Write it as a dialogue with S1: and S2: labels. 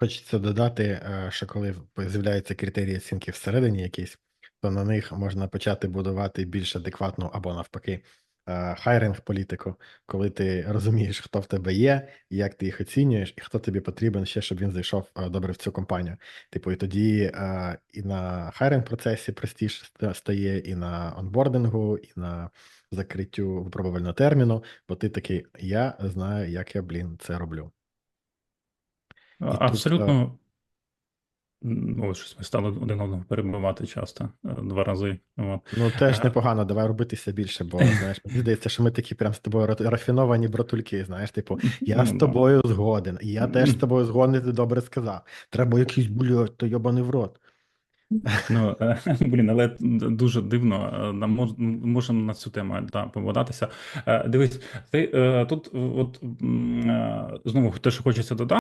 S1: хочеться додати, е, що коли з'являються критерії оцінки всередині якісь, то на них можна почати будувати більш адекватну або навпаки хайринг політику, коли ти розумієш, хто в тебе є, як ти їх оцінюєш, і хто тобі потрібен ще, щоб він зайшов е, добре в цю компанію. Типу, і тоді е, і на хайринг процесі простіше стає, і на онбордингу, і на закриттю випробувального терміну, бо ти такий, я знаю, як я, блін, це роблю. І тут,
S2: Абсолютно. М, щось ми стали один одного перебивати часто, е, два рази. От.
S1: Ну, теж
S2: Е,
S1: непогано, давай робитися більше, бо знаєш, мені здається, що ми такі прям з тобою рафіновані братульки. Знаєш, типу, я з
S2: ну,
S1: тобою згоден, і я теж з тобою згоден, ти добре сказав. Треба якийсь блядь, то йобаний в рот.
S2: Ну, е, блін, але дуже дивно. Нам можемо на цю тему да, поводатися. Дивись, ти тут, от знову те, що хочеться додати.